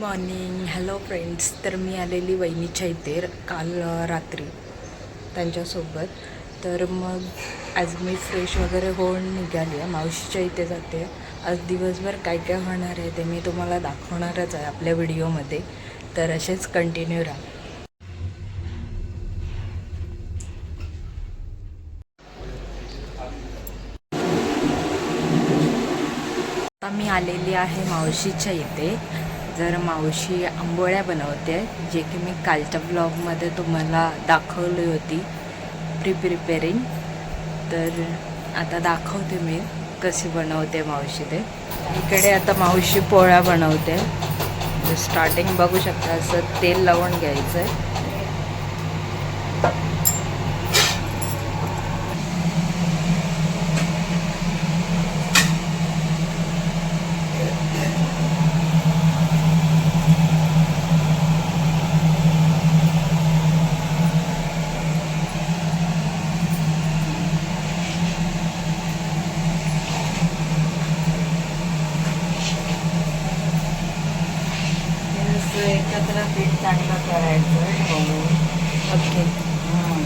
Morning hello friends तर मी आलेली वहिनीच्या इथे काल रात्री त्यांच्यासोबत. तर मग आज मी फ्रेश वगैरे होऊन निघाली आहे. मावशीच्या इथे जाते आज दिवसभर काय काय होणार आहे ते मी तुम्हाला दाखवणारच आहे आपल्या व्हिडिओमध्ये. तर असेच कंटिन्यू राहा. आता मी आलेली आहे मावशीच्या इथे. जर मावशी आंबोळ्या बनवते जे की मी कालच्या ब्लॉगमध्ये तुम्हाला दाखवली होती प्री प्रिपेरिंग तर आता दाखवते मी कशी बनवते मावशी ते. इकडे आता मावशी पोळ्या बनवते. स्टार्टिंग बघू शकता असं तेल लावून घ्यायचं आहे हे एकत्र पीठ चांगलं करायचं. ओके हां.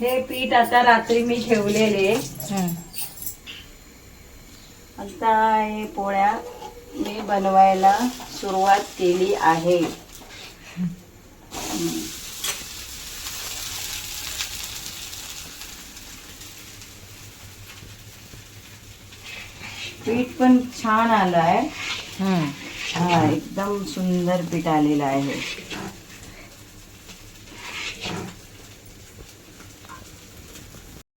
हे पीठ आता रात्री मी ठेवलेले. आता हे पोळ्या मी बनवायला सुरुवात केली आहे पीठ पण छान आलं आहे हं. हा एकदम सुंदर पीठ आलेलं आहे.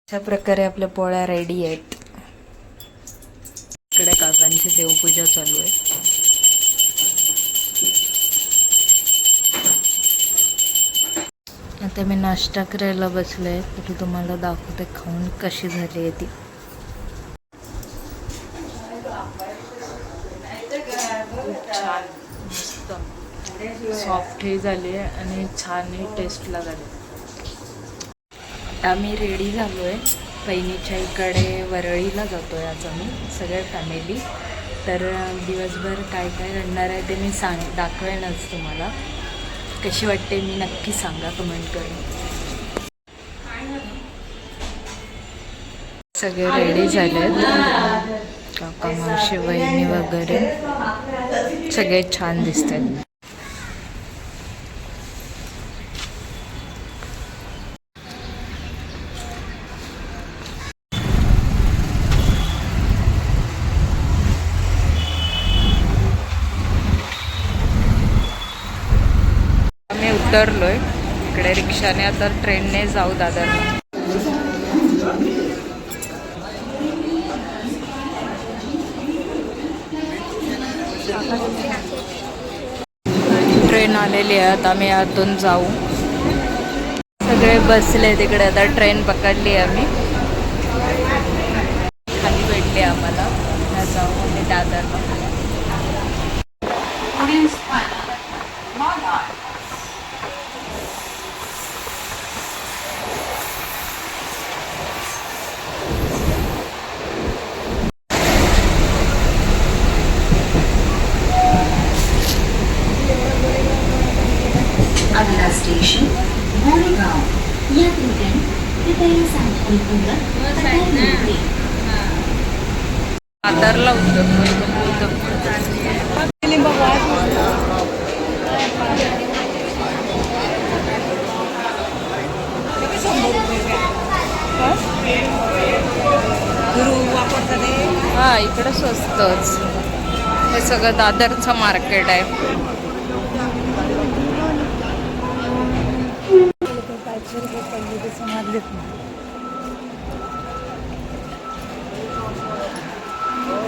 अशा प्रकारे आपल्या पोळ्या रेडी आहेत इकडे काकांची देवपूजा चालू आहे आता मी नाश्ता करायला बसले तर तुम्हाला दाखवते खाऊन कशी झाली आहे ती. खूप छान मस्त सॉफ्टही झाली आहे आणि छानही टेस्टला झाली आम्ही रेडी झालो आहे बहिणीच्या इकडे वरळीला जातो आहे आज आम्ही सगळ्या फॅमिली तर दिवसभर काय काय घडणार आहे ते मी सांग दाखवेनच तुम्हाला. कशी वाटते मी नक्की सांगा कमेंट करून. सगळे रेडी झाले काका मावशी वहिनी वगैरे. सगळे छान दिसत आहेत आम्ही उतरलोय. इकडे रिक्षाने आता ट्रेनने जाऊ दादरला ट्रेन आलेली आहे आम्ही आतून जाऊ. सगळे बसले तिकडे. आता ट्रेन पकडली आम्ही खाली भेटली आम्हाला आता जाऊ आम्ही दादरला अगला स्टेशन गोरेगाव या ठिकाणी कृपया सावधानीपूर्वक पठार दादरला हा इकडं स्वस्तच. हे सगळं दादरचं मार्केट आहे.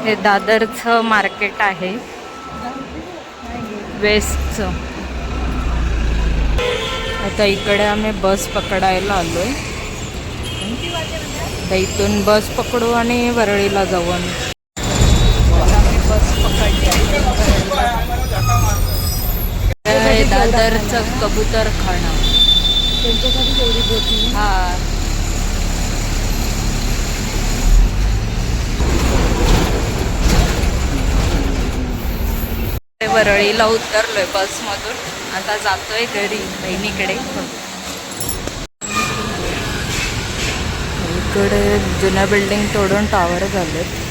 हे दादरचं मार्केट आहे. वेस्टचं. आता इकडे आम्ही बस पकडायला आलो आहे इथून बस पकडू आणि वरळीला जाऊ आम्ही. बस पकडली हे दादरचं कबूतर खाणं. त्यांच्यासाठी एवढी बोटी हा. वरळीला उतरलोय बसमधून. आता जातोय घरी बहिणीकडे. इकडे जुन्या बिल्डिंग तोडून टावर झालेत.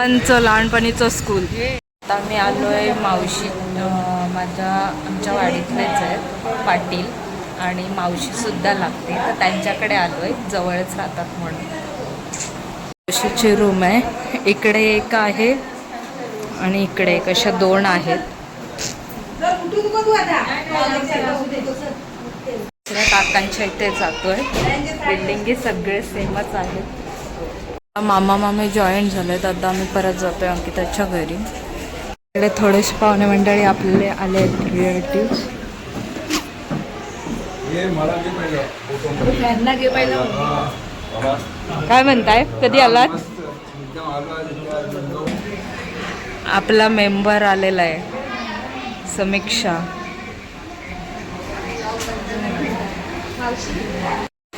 लहानपणीचं स्कूल आता मी आलो आहे मावशी माझ्या आमच्या वाडीतलेच आहेत पाटील. आणि मावशीसुद्धा लागते तर त्यांच्याकडे आलो आहे जवळच राहतात म्हणून. मावशीची रूम आहे. इकडे एक आहे आणि इकडे एक अशा दोन आहेत. दुसऱ्या काकांच्या इथे जातोय. बिल्डिंग सगळे सेमच आहेत. मामा मामी जॉईन झालेत. आता आम्ही परत जातोय अंकिताच्या घरी. इकडे थोडेसे पाहुणे मंडळी आपले आले आहेत पहिला. काय म्हणताय? कधी आलात? आपला मेंबर आलेला आहे. समीक्षा.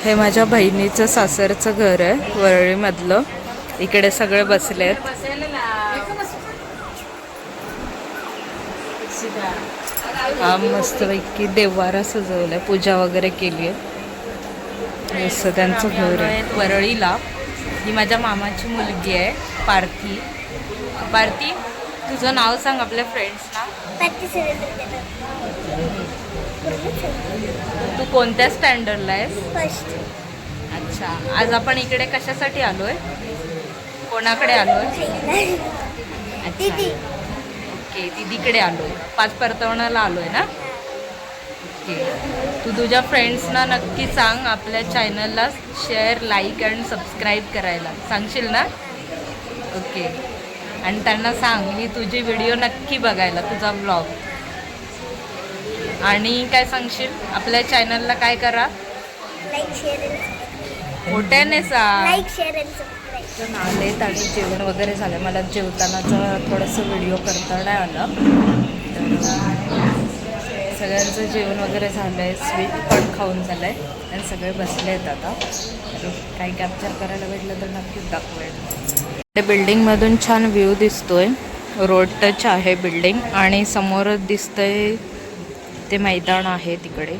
हे माझ्या बहिणीचं सासरचं घर आहे वरळीमधलं. इकडे सगळे बसले आहेत हा मस्तपैकी देवारा सजवलाय पूजा वगैरे केली आहे. असं त्यांचं घर आहे. वरळीला. ही माझ्या मामाची मुलगी आहे पार्थी. पार्थी तुझं नाव सांग आपल्या फ्रेंड्सना तू कोणत्या स्टँडर्डला आहेस? अच्छा. आज आपण इकडे कशासाठी आलोय? कोणाकडे आलोय? अच्छा. ओके दीदीकडे आलोय. पाच परतवण्याला आलोय ना? ओके. तू तुझ्या फ्रेंड्सना नक्की सांग आपल्या चॅनलला शेअर लाईक आणि सबस्क्राईब करायला. सांगशील ना? ओके. आणि त्यांना सांग ही तुझी व्हिडिओ नक्की बघायला तुझा ब्लॉग आणि काय सांगशील? आपल्या चॅनलला काय करा? लाईक शेअर मोठ्याने लाईक शेअर आलेत आणि जेवण वगैरे झालं. मला जेवतानाचं थोडंसं व्हिडिओ करता नाही आलं. तर सगळ्यांचं जेवण वगैरे झालं आहे स्वीट पण खाऊन झालं आहे आणि सगळे बसले आहेत आता. तर काही कॅप्चर करायला भेटलं तर नक्कीच दाखवेल त्या बिल्डिंगमधून छान व्ह्यू दिसतोय. रोड टच आहे बिल्डिंग आणि समोरच दिसतंय ते मैदान आहे तिकडे.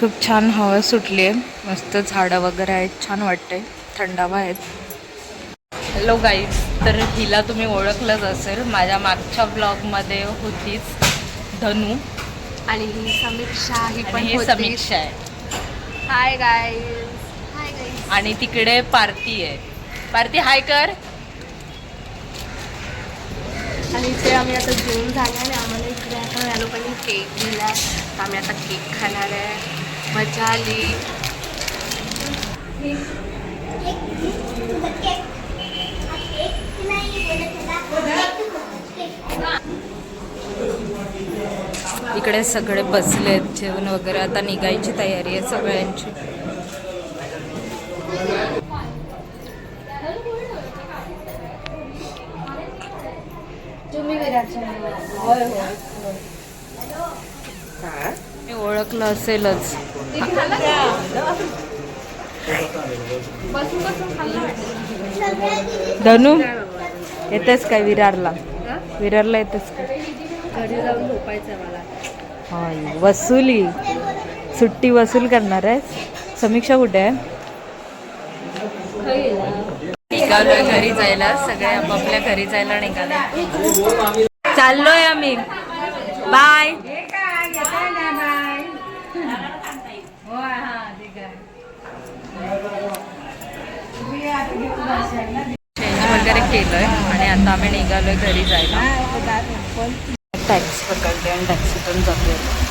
खूप छान हवा सुटली आहे मस्त झाडं वगैरे आहेत छान वाटतंय. थंडावा आहेत. हॅलो गाईज तर हिला तुम्ही ओळखलंच असेल. माझ्या मागच्या ब्लॉगमध्ये होतीच धनू. आणि ही समीक्षा ही पण ही. समीक्षा आहे. हाय गाईज आणि तिकडे पारती आहे. पारती हाय कर. आणि ते आम्ही आता जेवण झालं आणि आम्हाला लोकांनी केक दिला तर आम्ही आता केक खाणार आहे. मजा आली. इकडे सगळे बसले आहेत. जेवण वगैरे आता निघायची तयारी आहे सगळ्यांची. तुम्ही विराटच्या मी ओळखलं असेलच. धनू येतेस काय विरारला? विरारला येतेस काय घरी जाऊन झोपायचं मला. वसुली. सुट्टी वसूल करणार आहे समीक्षा कुठे आहे? निघालोय घरी जायला सगळे आपापल्या घरी जायला निघाले. चाललोय आम्ही. बाय. वगैरे केलंय. आणि आता आम्ही निघालोय घरी जायला. टॅक्सी पकडली आणि टॅक्सीतून जातोय.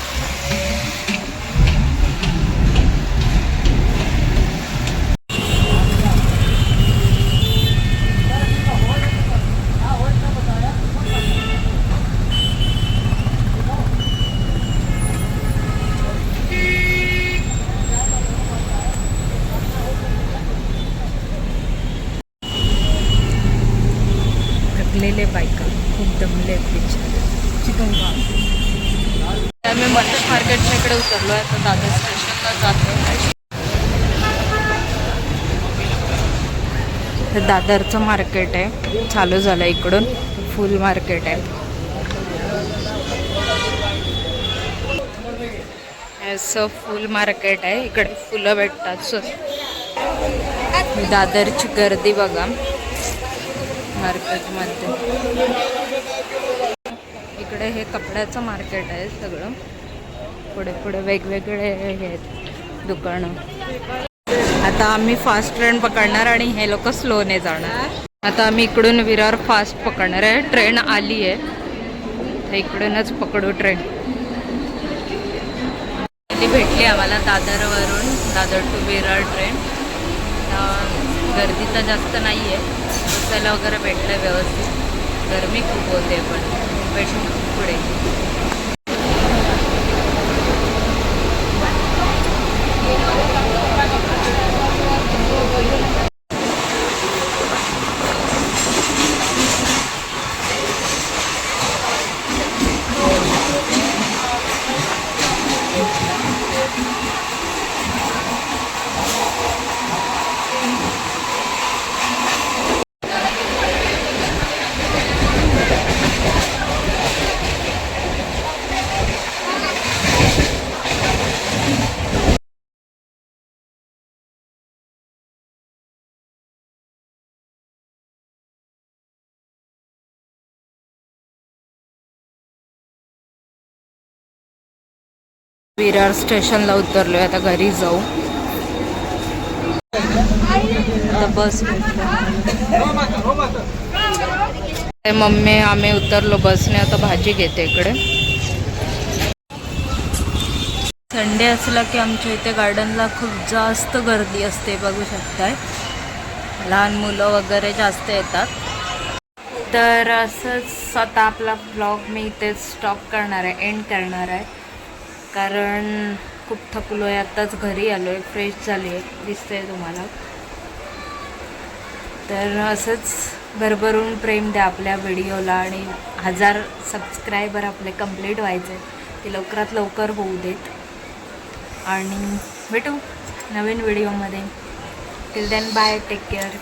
बायका. खूप दमले आहेत बिचारे. आम्ही मनीष मार्केटच्या इकडे उतरलो आहे तर दादर स्टेशनला जातो हे दादरचं मार्केट आहे. चालू झालं इकडून. फुल मार्केट आहे. असं फुल मार्केट आहे. इकडे फुलं भेटतात. सो ही दादरची गर्दी बघा. मार्केटमध्ये. इकडे हे कपड्याचं मार्केट आहे सगळं. पुढे पुढे वेगवेगळे हे आहेत दुकानं. आता आम्ही फास्ट ट्रेन पकडणार आणि हे लोक स्लोने जाणार. आता आम्ही इकडून विरार फास्ट पकडणार आहे. ट्रेन आली आहे तर इकडूनच पकडू ट्रेन ती भेटली आम्हाला दादरवरून दादर टू विरार ट्रेन गर्दी तर जास्त नाही आहे बसायला वगैरे भेटलं व्यवस्थित. गरमी खूप होते पण. भेटू पुढे. विरार स्टेशनला उतरलो आहे आता घरी जाऊ. आता बस ते मम्मी आम्ही उतरलो बसने आता भाजी घेते इकडे. संडे असला की आमच्या इथे गार्डनला खूप जास्त गर्दी असते बघू शकताय. लहान मुलं वगैरे जास्त येतात. तर असंच आता आपला ब्लॉग मी इथेच स्टॉप करणार आहे एंड करणार आहे. कारण खूप थकलो आहे आत्ताच घरी आलो आहे फ्रेश झाली आहे दिसतंय तुम्हाला. तर असंच भरभरून प्रेम द्या आपल्या व्हिडिओला आणि हजार सबस्क्रायबर आपले कंप्लीट व्हायचे. ते लवकरात लवकर होऊ देत. आणि भेटू नवीन व्हिडिओमध्ये. Till then bye take care